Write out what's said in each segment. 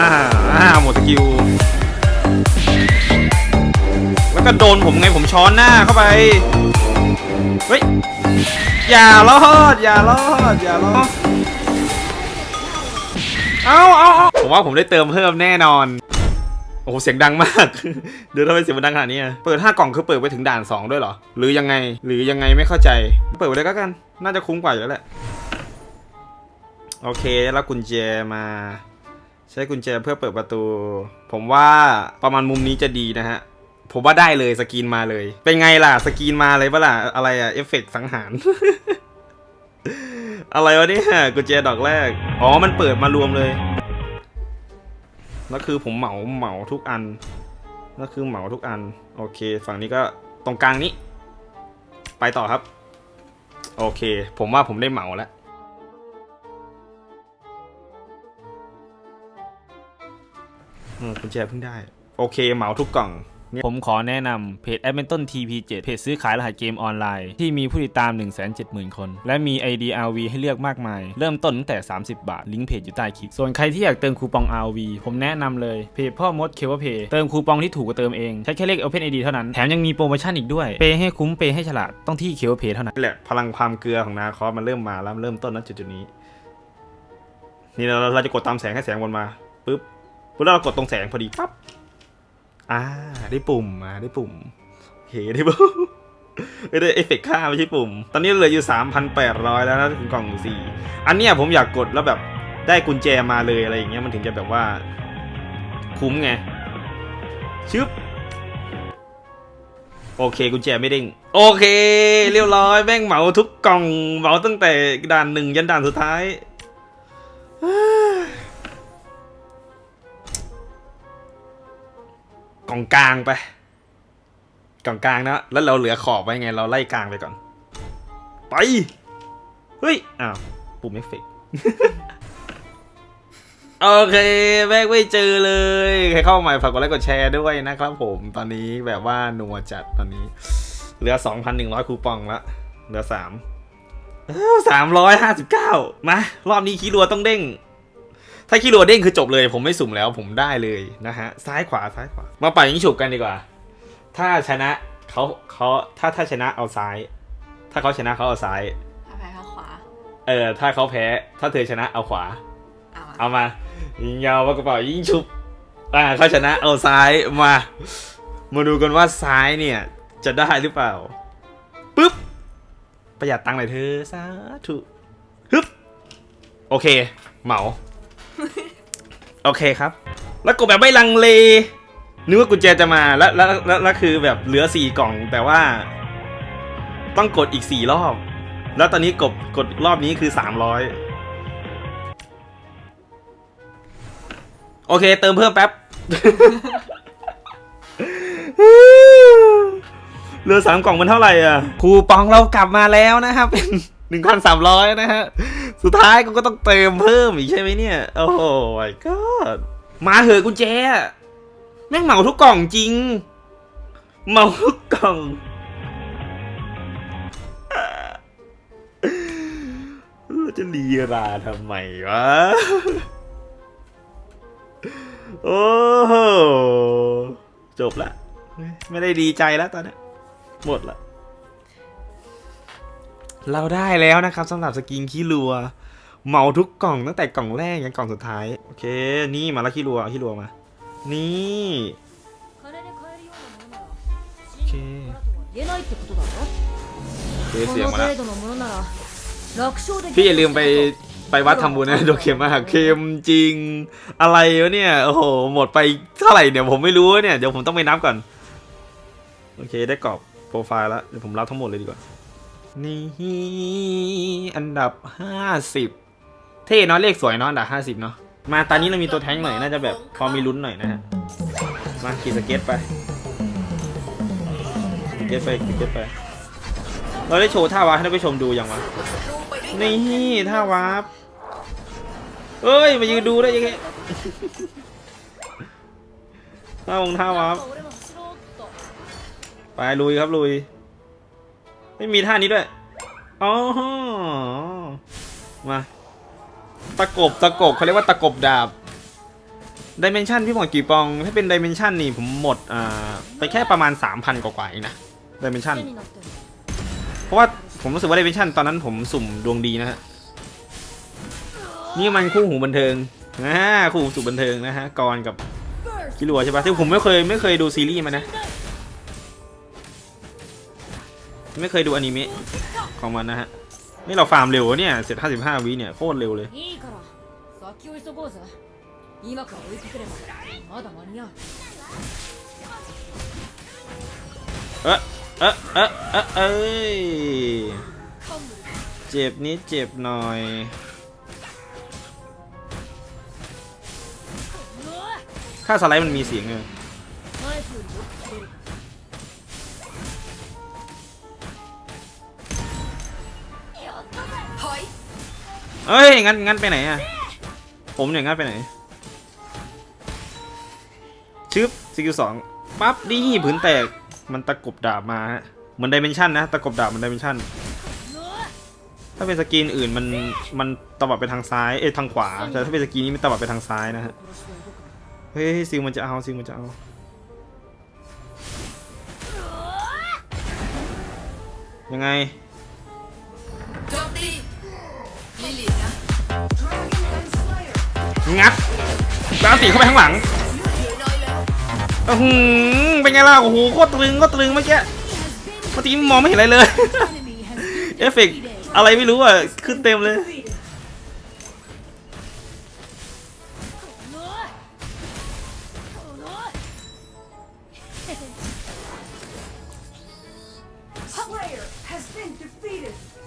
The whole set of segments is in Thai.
อ่าอ่าหมดสกิล แล้วก็โดนผมไงผมช้อนหน้าเข้าไป เฮ้ย อย่ารอด อย่ารอด อย่ารอด เอาเอาเอาผมว่าผมได้เติมเพิ่มแน่นอน โอ้โห เสียงดังมาก เดี๋ยวทำไมเสียงมันดังขนาดนี้ เปิด 5 กล่องคือเปิดไปถึงด่าน 2 ด้วยเหรอ หรือยังไง หรือยังไงไม่เข้าใจ เปิดไปเลยก็กัน น่าจะคุ้มกว่าอยู่แล้วแหละ โอเค แล้วกุญแจมา ใช้กุญแจเพื่อเปิดประตู ผมว่าประมาณมุมนี้จะดีนะฮะ ผมว่าได้เลยสกรีนมาเลย เป็นไงล่ะสกรีนมาเลยปะล่ะอะไรอะเอฟเฟกต์สังหาร อะไรวะเนี่ยกุญแจดอกแรก อ๋อมันเปิดมารวมเลยแล้วคือผมเหมาเหมาทุกอันแล้วคือเหมาทุกอัน โอเค ฝั่งนี้ก็ตรงกลางนี้ ไปต่อครับ โอเค ผมว่าผมได้เหมาแล้ว ออกุญแจเพิ่งได้ โอเคเหมาทุกกล่อง ผมขอแนะนำเพจ a d m i n t o n TP7 เพจซื้อขายรหัสเกมออนไลน์ ที่มีผู้ติดตาม 170,000 คน และมี ID RV ให้เลือกมากมาย เริ่มต้นตั้งแต่ 30 บาท ลิงก์เพจอยู่ใต้คลิป ส่วนใครที่อยากเติมคูปอง RV ผมแนะนำเลยเพจพ่อมดเคเวเพย์เติมคูปองที่ถูกกว่าเติมเอง ใช้แค่เลข Open ID เท่านั้น แถมยังมีโปรโมชั่นอีกด้วย เปย์ให้คุ้มเปย์ให้ฉลาด ต้องที่เคเวเพย์เท่านั้นนี่แหละพลังความเกลือของนาคอสมันเริ่มมาแล้วมันเริ่มต้นณจุดจุดๆนี้ นี่เราเราจะกดตามแสงให้แสงวนมาปุ๊บ ปุ๊บแล้วเรากดตรงแสงพอดีปั๊บอ่าได้ปุ่มมาได้ปุ่มโอเคได้ปุ่มไม่ได้เอฟเฟกค่าไม่ใช่ปุ่ม ตอนนี้เหลืออยู่3,800 แล้วนะถึงกล่องสี่อันเนี้ยผมอยากกดแล้วแบบได้กุญแจมาเลยอะไรอย่างเงี้ยมันถึงจะแบบว่า คุ้มไงชึบโอเคกุญแจไม่เด้งโอเค เรียบร้อยแม่งเหมาทุกกล่องเหมาตั้งแต่ด่านหนึ่งยันด่านสุดท้าย ล่องกลางไป กล่องกลางนะแล้วเราเหลือขอบไว้ไงเราไล่กลางไปก่อน ไปเฮ้ยอ้าวปุ่มเอฟเฟกโอเคแม่งไม่เจอเลยใครเข้ามาใหม่ฝากกดไลค์กดแชร์ด้วยนะครับผมตอนนี้แบบว่านัวจัดตอนนี้ เหลือ 2,100 คูปองละเหลือ3 359 มา รอบนี้คีรัวต้องเด้ง ถ้าคีรัวเด้งคือจบเลย ผมไม่สุ่มแล้วผมได้เลยนะฮะ ซ้ายขวาซ้ายขวา มาป่ายิงฉุบกันดีกว่า ถ้าชนะเขาเขาถ้าถ้าชนะเอาซ้าย ถ้าเขาชนะเขาเอาซ้าย ถ้าแพ้เข้าขวา เออ ถ้าเขาแพ้ ถ้าเธอชนะเอาขวา เอามาเอามายิงยาวว่ากระเป๋ายิงชุบอ่าเขาชนะเอาซ้ายมา มาดูกันว่าซ้ายเนี่ย จะได้หรือเปล่าปึ๊บประหยัดตังค์หน่อยเธอสาธุฮึบโอเค เหมา โอเคครับ แล้วกดแบบไม่ลังเลนึกว่ากุญแจจะมาแล้วแล้วแล้วแล้วคือแบบเหลือสี่กล่อง แต่ว่า ต้องกดอีกสี่รอบ แล้วตอนนี้กดกดรอบนี้คือสามร้อยโอเค เติมเพิ่มแป๊บเหลือสามกล่องมันเท่าไหร่อะ คูปองเรากลับมาแล้วนะครับ หนึ่งพันสามร้อยนะฮะ สุดท้ายกูก็ต้องเติมเพิ่มอีกใช่ไหมเนี่ย โอ้โห my god มาเหอะกุญแจแม่งเหมาทุกกล่องจริง เหมาทุกกล่อง จะลีราทำไมวะ โอ้โหจบละ ไม่ได้ดีใจแล้วตอนนี้หมดละ เราได้แล้วนะครับสำหรับสกินขี้รัวเมาทุกกล่องตั้งแต่กล่องแรกยันกล่องสุดท้ายโอเค นี่มาแล้วขี้รัวขี้รัวมา นี่โอเคเสียงมาพี่อย่าลืมไปไปวัดทำบุญนะโดเคมมากเค็มจริง อะไรวะเนี่ยโอ้โหหมดไปเท่าไหร่เนี่ยผมไม่รู้เนี่ยเดี๋ยวผมต้องไปนับก่อน โอเคได้กรอบโปรไฟล์แล้วเดี๋ยวผมรับทั้งหมดเลยดีกว่า นี่อันดับห้าสิบเท่เนาะเลขสวยเนาะอันดับห้าสิบเนาะมาตอนนี้เรามีตัวแท้งหน่อยน่าจะแบบพอมีลุ้นหน่อยนะฮะมาขี่สเก็ตไปสเก็ตไปสเก็ตไป เราได้โชว์ท่าวาร์ให้ท่านผู้ชมดูอย่างวะนี่ท่าวาร์เอ้ยมายืนดูได้ยังไงท่าวงท่าวาร์ไปลุยครับลุย ไม่มีท่านี้ด้วย อ๋อ มา ตะกบตะกบเขาเรียกว่าตะกบดาบดิเมนชันพี่หมดกี่ปอง ถ้าเป็นดิเมนชันนี่ผมหมดอ่าไปแค่ประมาณ 3,000 กว่าๆเองนะดิเมนชันเพราะว่าผมรู้สึกว่าดิเมนชันตอนนั้นผมสุ่มดวงดีนะฮะ นี่มันคู่หูบันเทิงนะฮะคู่หูสุบันเทิงนะฮะกรกับกิรัวใช่ปะที่ผมไม่เคยไม่เคยดูซีรีส์มันนะ ไม่เคยดูอนิเมะของมันนะฮะ นี่เราฟาร์มเร็วเนี่ยเสร็จ55วิเนี่ยโคตรเร็วเลยเอ๊ะเอ๊ะเอ๊ะเอ๊อยเจ็บนิดเจ็บหน่อยถ้าสไลด์มันมีเสียงเลย เอ้ย งั้น งั้นไปไหนอะผมอย่างงั้นไปไหน ชึบสกิลสองปั๊บนี่ผืนแตก มันตะกบดาบมาฮะ เหมือนดิเมนชันนะ ตะกบดาบมันดิเมนชันถ้าเป็นสกินอื่นมันมันตวัดไปทางซ้าย เอ้ยทางขวา แต่ถ้าเป็นสกินนี้มันตวัดไปทางซ้ายนะฮะ เฮ้ยซิลมันจะเอาซิลมันจะเอายังไง งัดแล้วอันตีเข้าไปข้างหลังเหลือน้อยแล้วอื้อหือเป็นไงล่ะโอ้โหโคตรตรึงโคตรตรึงเมื่อกี้เมื่อกี้มองไม่เห็นอะไรเลย เอฟเฟกต์อะไรไม่รู้อะขึ้นเต็มเลย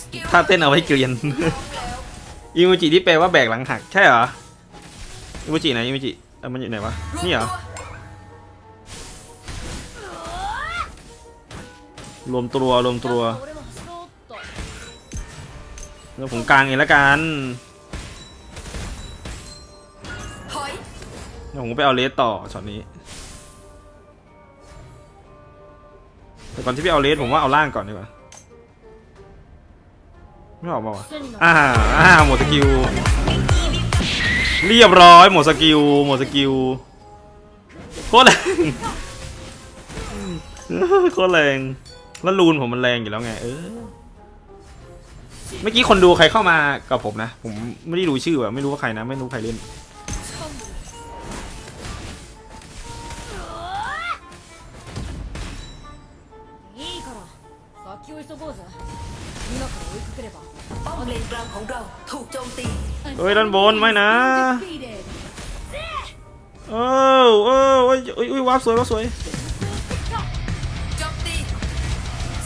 สกิลถ้าเต้นเอาไว้เกลียนอิโมจิที่แปลว่าแบกหลังหัก ใช่เหรอ อิมูจิไหนอิมูจิเออมันอยู่ไหนวะ นี่เหรอ รวมตัวรวมตัวเราผมกลางเองละกันแล้วผมไปเอาเลสต่อช็อตนี้ แต่ก่อนที่พี่เอาเลสผมว่าเอาล่างก่อนดีกว่า ไม่ออกมาวะอ่า อ่า หมดสกิล เรียบร้อยหมดสกิลหมดสกิลโคตรแรงโคตรแรงแล้วรูนผมมันแรงอยู่แล้วไงเออเมื่อกี้คนดูใครเข้ามากับผมนะ ผมไม่ได้รู้ชื่ออะไม่รู้ว่าใครนะ ไม่รู้ใครเล่นของเราถูกโจมตี เฮ้ยด้านบนไม่นะเออเออโอ้ยโอ้ยโอ้ยว้าบสวยว้าบสวยโจมตี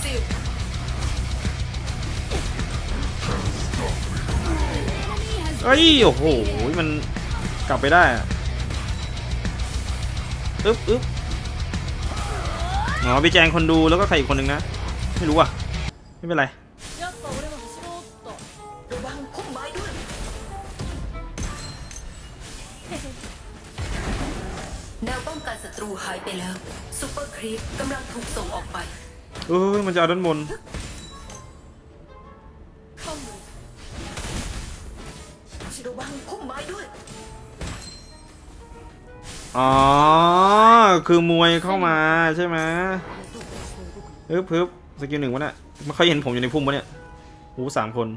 ซิลเอ้ยโอ้โหมันกลับไปได้อึ๊บอึ๊บอ๋อพี่แจงคนดูแล้วก็ใครอีกคนนึงนะ ไม่รู้อะ ไม่เป็นไร ตรูหายไปแล้วซุปเปอร์ครีปกำลังถูกส่งออกไปเอ้ยมันจะเอาด้านบนระวังพุ่มไม้ด้วยอ๋อ คือมวยเข้ามาใช่ไหมฮึบฮึบสกิลหนึ่งวะเนี่ยมันเขาเห็นผมอยู่ในพุ่มวะเนี่ยโอ้สามคน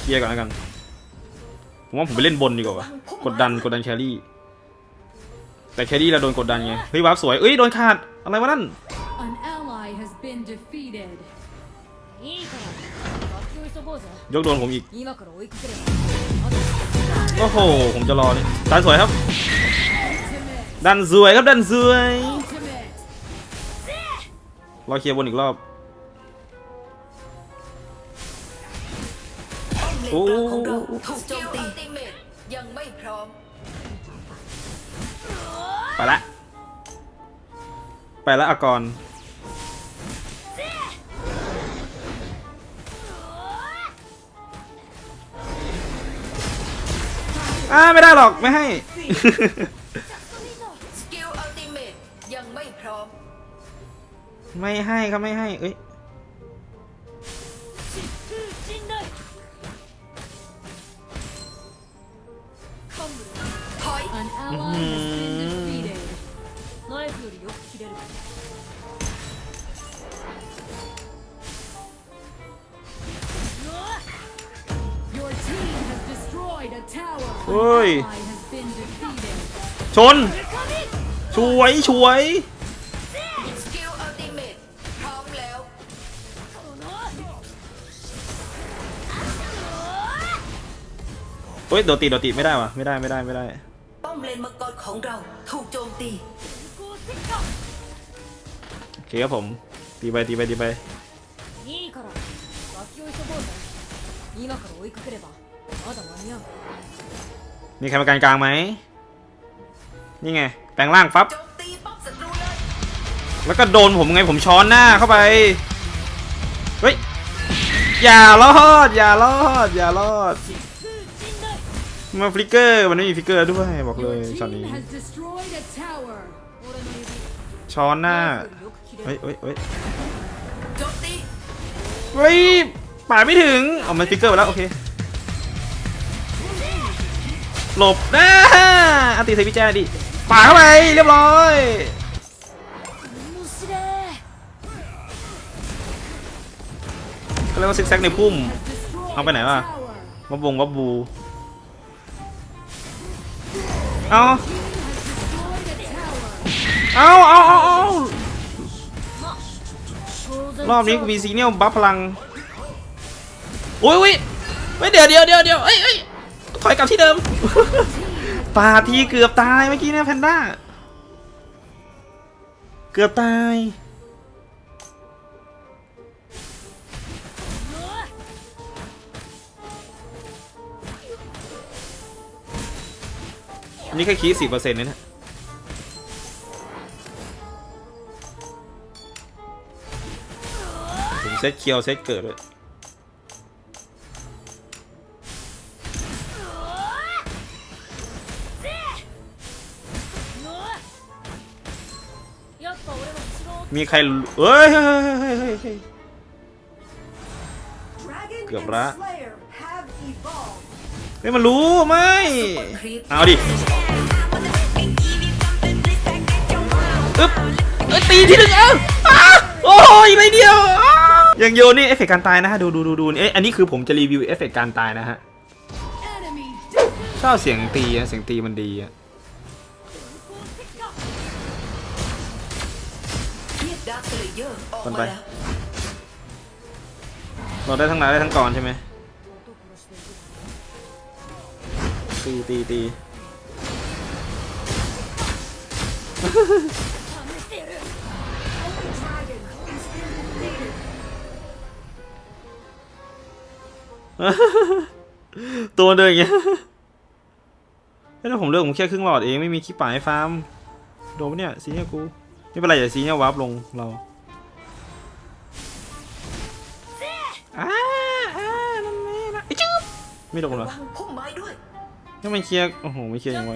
เคลียร์ก่อนแล้วกัน ผมว่าผมไปเล่นบนดีกว่ากดดันกดดันแครี่ แต่แครี่เราโดนกดดันไง เฮ้ยวาร์ปสวย เอ้ยโดนขาด อะไรวะนั่น ยกโดนผมอีก โอ้โห ผมจะรอนี่ดันสวยครับ ดันสวยครับดันสวย รอเคลียร์บนอีกรอบ ป้อมเลนกลางของเราถูกโจมตียังไม่พร้อมไปละ ไปละอากรอ่าไม่ได้หรอกไม่ให้ สกิลอัลติเมตยังไม่พร้อม ไม่ให้ครับไม่ให้ เอ้ย An ally has been defeated. ナイフよりよく切れる Your team has destroyed a tower. An Ôi. ally has been defeated. ชนสวยสวย สกิลอัลติเมทพร้อมแล้ว เฮ้ยโดดตีโดดตีไม่ได้วะไม่ได้ไม่ได้ไม่ได้ ป้ อมเลนมังกรของเราถูกโจมตี โอเคครับผมตีไปตีไปตีไป いいから先を急ごうぜ今から追いかければまだ間に合う มีใครมาการกลางไหมนี่ไงแปลงร่างปั๊บ โจมตีป้อมศัตรูเลย แล้วก็โดนผมไงผมช้อนหน้าเข้าไป เฮ้ย อย่ารอด อย่ารอด อย่ารอด มาฟลิกเกอร์มันไม่มีฟลิกเกอร์ด้วยบอกเลยช็อตนี้ ช้อนหน้าเฮ้ยเฮ้ยเฮ้ยเฮ้ป่าไม่ถึงเอามันฟลิกเกอร์ไปแล้วโอเคหลบนะอันติใส่พี่แจ้ดิป่าเข้าไปเรียบร้อยก็เรียกว่าซิกแซกในพุ่มเอาไปไหนวะมาบงวับบู เอาเอาเอาเอาเอารอบนี้กูมีซีเนียลบัฟพลังโอ้ยอุ้ยเฮ้ยเดี๋ยวเดี๋ยวเดี๋ยวเดี๋ยวเอ้ยเอ้ยถอยกลับที่เดิมปาทีเกือบตายเมื่อกี้เนี่ยแพนด้า เกือบตาย นี่แค่คีสี่เปอร์เซ็นต์นี่นะผมเซตเคียวเซตเกิดเลยมีใครเฮ้ยเกือบละเฮ้ยมันรู้ไหมเอาดิ อึ๊บเอ้ยตีที่หนึ่งเอ้าอ้าโอ้ยไม่เดียวอ้ายังโยนนี่เอฟเฟกต์การตายนะฮะ ดูดูดูดูเอ้ยอันนี้คือผมจะรีวิวเอฟเฟกต์การตายนะฮะ Enemy ชอบเสียงตีอะเสียงตีมันดีอะคนไปเราได้ทั้งนายได้ทั้งก่อนใช่ไหมตีตีตี ตัวเดินอย่างเงี้ยแล้วผมเลือกผมแค่ครึ่งหลอดเองไม่มีขี้ป่าให้ฟาร์มโดนเนี่ยซีเนี่ยกูไม่เป็นไรอย่าซีเนี่ยวับลงเราอ้นั่นไม่ไอ้จืบไม่โดนหรอพุ่ไมเคลียร์โอ้โหไม่เคลียร์ยังไง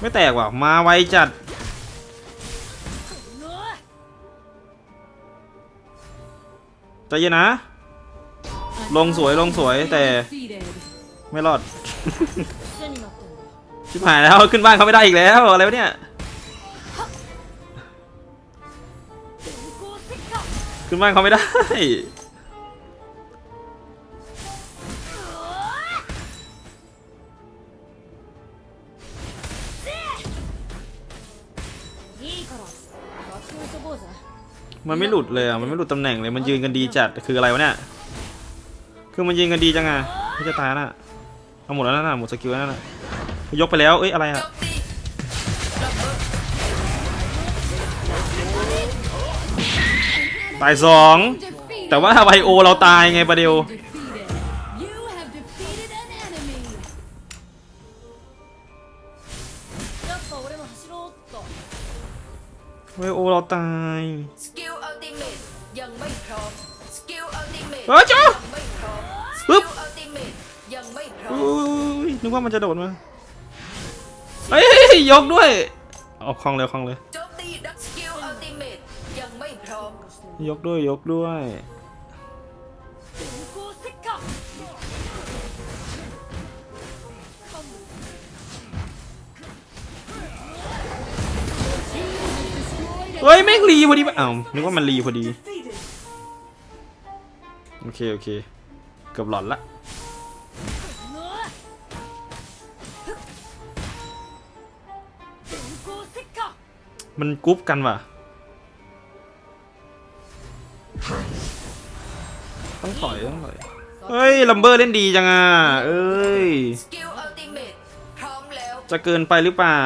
ไม่แตกว่ะมาไวจัด ใจเย็นนะ ลงสวยลงสวยแต่ไม่รอด ชิบหายแล้วขึ้นบ้านเขาไม่ได้อีกแล้วอะไรวะเนี่ย ขึ้นบ้านเขาไม่ได้ มันไม่หลุดเลยอะ มันไม่หลุดตำแหน่งเลย มันยืนกันดีจัด คืออะไรวะเนี่ย คือมันยืนกันดีจังอะไม่จะตายน่ะเอาหมดแล้วน่ะหมดสกิลแล้วน่ะ ยกไปแล้ว เอ้ย อะไรอะ ตายสอง แต่ว่าไบโอเราตายไงประเดี๋ยว ไอ้อจ้าปึ๊บอุ้ยนึกว่ามันจะโดดมาเฮ้ยยกด้วยเอาคลองเลยคลองเลยยกด้วยยกด้วยเฮ้ยแม่งรีพอดีปะเอ้านึกว่ามันรีพอดี โอเค โอเค เกือบหลอนละมันกรุ๊ปกันว่ะ ต้องถอยต้องถอยเฮ้ย ลัมเบอร์เล่นดีจังอะ เอ้ย จะเกินไปหรือเปล่า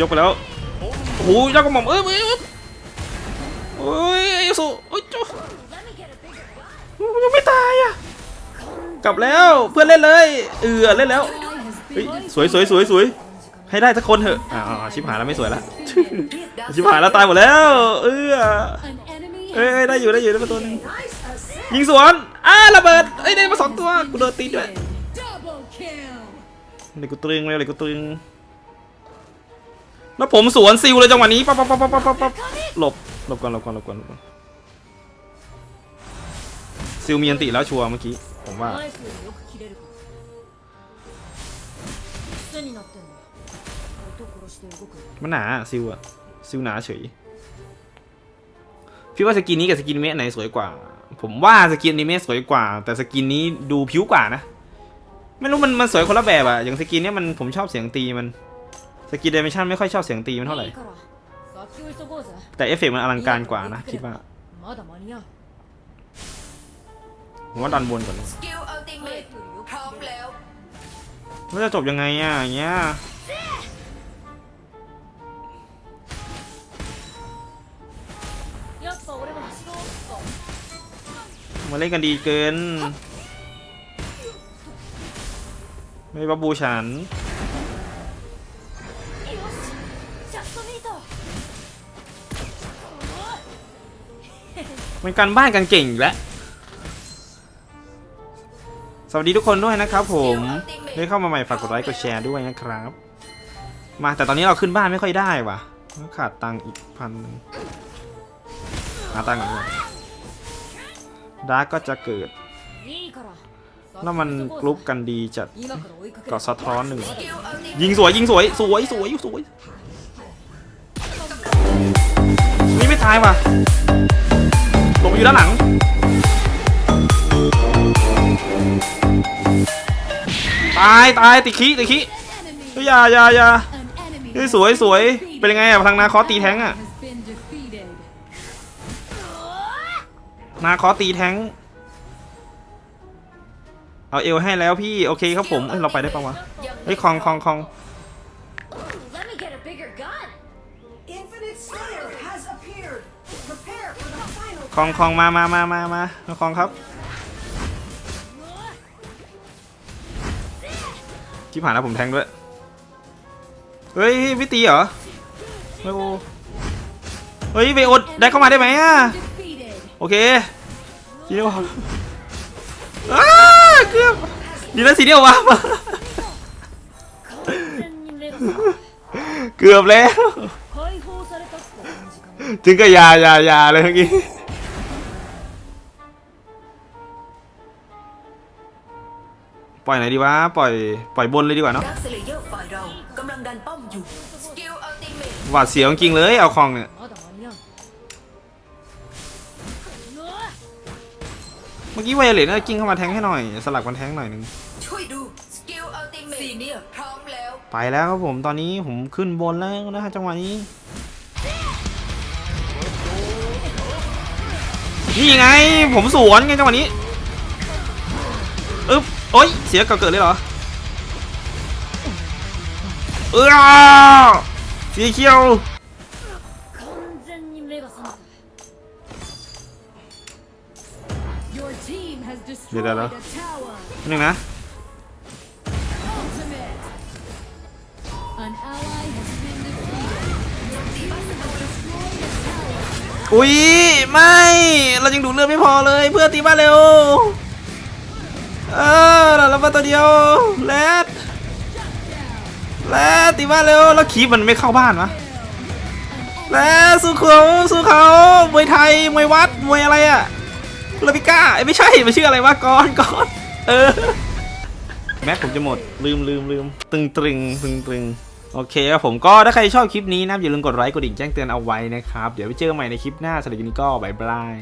ยกไปแล้วโอ้โหยากกระหม่อมเอ้ยเอ้ยเอ้ยโอ้ยไอ้สุโอ้ยจุยังไม่ตายอะกลับแล้วเพื่อนเล่นเลยเออเล่นแล้วเฮ้ยสวยสวยสวยสวยให้ได้สักคนเถอะอ่าอ่าชิบหายแล้วไม่สวยละชิบหายแล้วตายหมดแล้วเออเอ้ย has เอ้ยได้อยู่ได้อยู่ได้มาตัวหนึงยิงสวนอ้าระเบิดเอ้ยได้มาสองตัวกูโดนตีด้วย double kill. เลยกูตรึงเลยเลยกูตรึง แล้วผมสวนซิวเลยจังหวะนี้ปั๊บปั๊บปั๊บปั๊บป๊บหลบหลบก่อนหลบก่อนหลบก่อนหลบก่อนซิวมีอันติแล้วชัวร์เมื่อกี้ผมว่ามันหนาซิวอะซิวหนาเฉยพี่ว่าสกินนี้กับสกินเมะไหนสวยกว่า ผมว่าสกินนี้เมะสวยกว่า แต่สกินนี้ดูผิวกว่านะ ไม่รู้มันมันสวยคนละแบบอะอย่างสกินนี้มันผมชอบเสียงตีมัน สกิลเดเมชันไม่ค่อยชอบเสียงตีมันเท่าไหร่ แต่เอฟเฟกมันอลังการกว่านะ คิดว่าผมว่าดันบนก่อนเแล้วจะจบยังไงอะอย่างเงี้ยมาเล่นกันดีเกิน ไม่บับบูฉัน เป็นการบ้านกันเก่งอยู่แล้ว สวัสดีทุกคนด้วยนะครับผมได้เข้ามาใหม่ฝากกดไลค์กดแชร์ด้วยนะครับ มาแต่ตอนนี้เราขึ้นบ้านไม่ค่อยได้ว่ะ ขาดตังอีกพันหาตังค์ก่อนดาร์ก็จะเกิด แล้วมันกรุ๊ปกันดีจัดก็สะท้อนหนึ่ง ยิงสวยยิงสวย สวยสวยสวยนี่ไม่ตายว่ะ อยู่ด้านหลัง ตายตายติดขี้ติดขี้อย่าอย่าอย่าเฮ้ยสวยสวยเป็นยังไงอะพลังนาคอตีแทงอะนาคอตีแทงเอาเอวให้แล้วพี่ โอเคครับผมเอ้ยเราไปได้ปะวะเฮ้ยคองคองคอง คองคองมามามามามาคองครับที่ผ่านแล้วผมแทงด้วย เฮ้ยวิตตีเหรอไม่โอเฮ้ยไปอดได้เข้ามาได้ไหมอะโอเคทีเดียวอ้าเกือบดีแล้วสีเดียววะเกือบแล้ว ถึงก็ยายายาเลยเมื่อกี้ ล่อยไหนดีวะปล่อยปล่อยบนเลยดีกว่าเนาะหวาดเสียวจริงเลยเอาของเนี่ยเมื่อกี้วายเลตน่ากิ้งเข้ามาแทงให้หน่อยสลับกันแทงหน่อยนึงไปแล้วครับผมตอนนี้ผมขึ้นบนแล้วนะฮะจังหวะนี้นี่ไงผมสวนไงจังหวะนี้อึ๊บ โอ้ยเสียก่อเกิดเลยเหรอเออเสียเขียวเดี๋ยวแล้วหนึ่งนะอุ้ยไม่ เรายังดูเลือดไม่พอเลย เพื่อตีบ้านเร็ว เออเรามาตัวเดียวแรดแรดตีบ้านเร็วแล้วคีบมันไม่เข้าบ้านวะแล้วสู้เขาสู้เขามวยไทยมวยวัดมวยอะไรอะลาบิก้าเอ้ยไม่ใช่มันชื่ออะไรวะก้อนก้อนเออแม็กผมจะหมดลืมลืมลืมตึงตรึงตึงตรึงโอเคครับผมก็ถ้าใครชอบคลิปนี้นะอย่าลืมกดไลค์กดดิ่งแจ้งเตือนเอาไว้นะครับ เดี๋ยวไปเจอกันใหม่ในคลิปหน้าสำหรับวันนี้ก็บายบาย